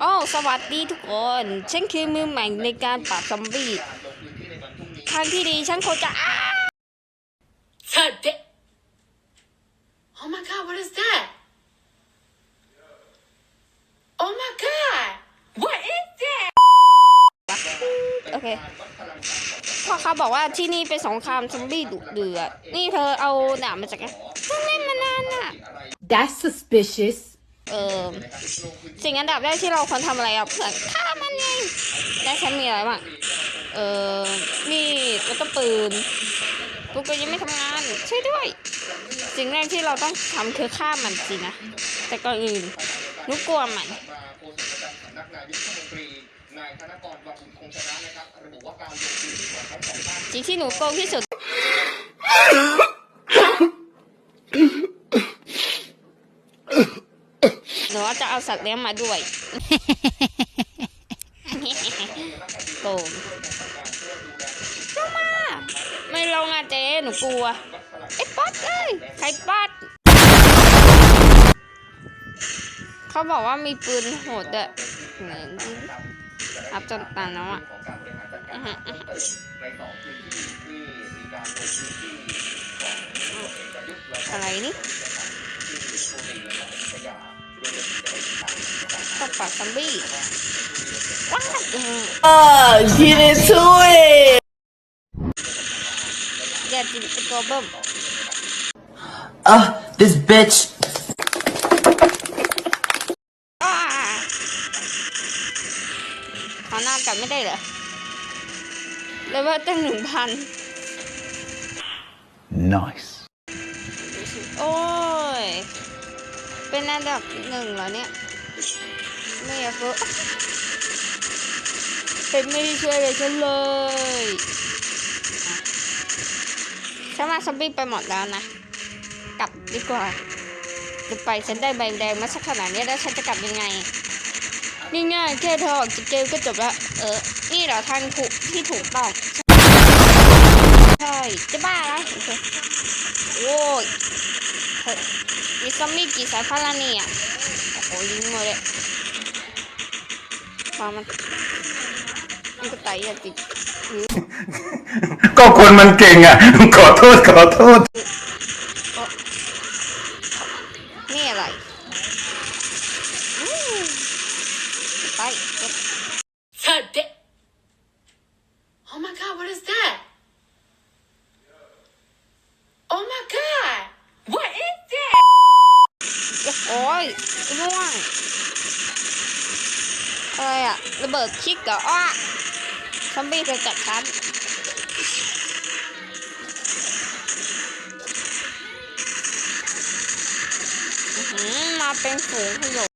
โอ้สวัสดีทุกคนฉันคือมือใหม่ในการปราบซอมบี้ทางที่ดีฉันควรจะอ้า Today. Oh my god, what is that? Oh my god, what is that? โอเคพ่อเขาบอกว่าที่นี่เป็นสงครามซอมบี้ดุเดือด นี่เธอเอาดาบมาจากไหนฉันเล่นมานานน่ะ That's suspicious. เออสิ่งอันดับแรกที่เราควรทำอะไรอะเพื่อนฆ่ามันไงและฉันมีอะไรบ้างเออมีดแล้วก็ปืนปืนก็ยังไม่ทำงานช่วยด้วย สิ่งแรกที่เราต้องทำคือฆ่ามันสินะ แต่ก่อนอื่นหนุกลัวมันมาโฆษกประจำสำนักนายกรัฐมนตรีนายธนกรวังบุญคงชนะนะครับระบุว่าการลงทุนของทั้งสองด้านสิ่งที่หนูโกงที่สุด หนูว่าจะเอาสัตว์เลี้ยงมาด้วยโกงลงมา ไม่ลงอะเจ๊หนูกลัวไอ้ป๊อดเอ้ยใครป๊อดเขาบอกว่ามีปืนโหดด้วยเหมือนอัพจนตานแล้วอะของการบริหารจัดการน้ำเพิ่มเติมในสองพื้นที่ที่มีการลงพื้นที่ของพลเอกประยุทธ์และอะไรนี่ ถานการณ์ตบปากซอมบี้ว้าวอืม Uh, get into it. อย่าจิบไอ้ตัวเบิ้ม Uh, this bitch. อ้าขอหน้ากันไม่ได้เหรอเลเวลตั้งหนึ่งพัน Nice. โอ้ย เป็นอันดับหนึ่งเหรอเนี่ย ไม่อยากรู้เป็นไม่ได้ช่วยเลยฉันเลยฉันว่าซอมบี้ไปหมดแล้วนะ กลับดีกว่าจะไปฉันได้ใบแดงมาสักขนาดนี้แล้วฉันจะกลับยังไงนี่ง่ายๆแค่เธอออกจากเกมก็จบแล้วเออ นี่เหรอทางถูกที่ถูกต้องใช่จะบ้าแล้วโอเคโอ้ยเฮ้ยมีซอมบี้กี่สายพันธุ์ละเนี่ยโอ้โหยิงหมดเลย ฟังมันมันก็ไตอะติดก็คนมันเก่งอะ ขอโทษขอโทษนี่อะไรอืมไปกด Today. Oh my god, what is that? Oh my god, what is that? โอ้ยร่วง อะไรอะระเบิดคิกเหรออ้อซอมบี้จะจัดฉันมาเป็นฝูงขยก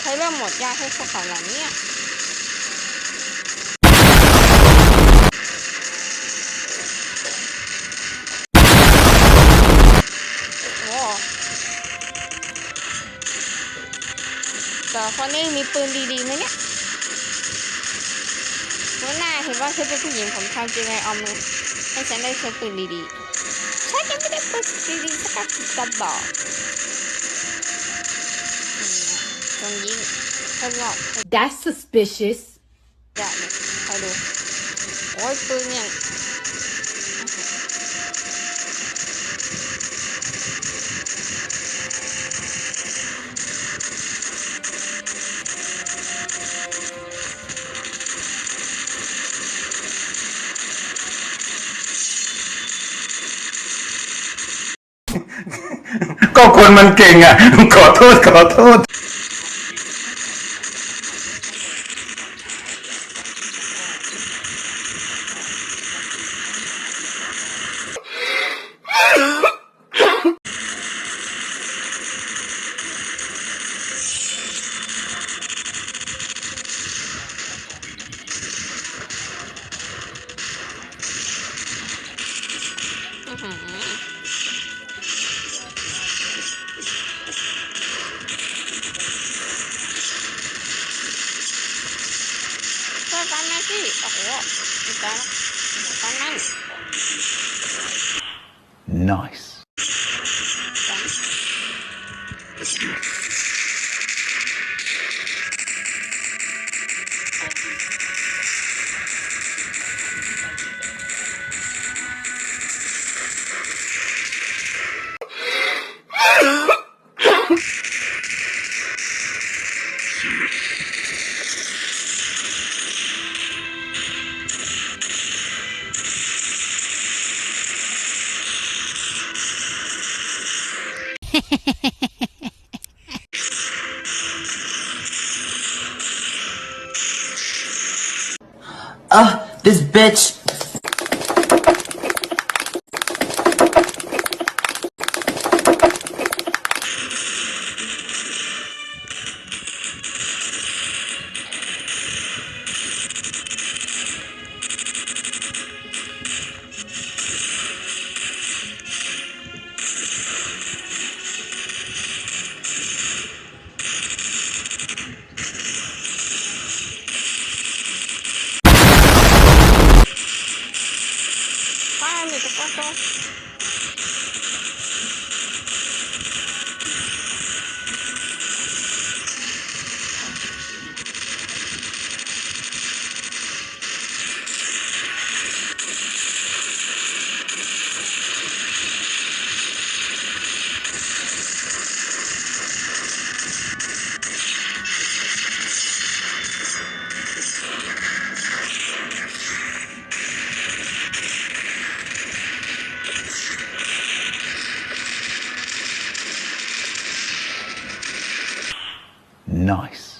ใช้เริ่มหมดยาให้พวกเขาเหล่านี้ แต่คนนี้มีปืนดีๆไหมเนี่ยเมื่อหน้าเห็นว่าฉันเป็นผู้หญิงผมทำจริงไงเอามือให้ฉันได้ใช้ปืนดีๆฉันยังไม่ได้ปืนดีๆสักกระบอกอืมตรงยิงให้รอบ That's suspicious. อย่าเลยคอยดูโอ้ยปืนอย่าง ก็คนมันเก่งอะขอโทษขอโทษ kanan kanan nice. Ah, this bitch. お弁！nice.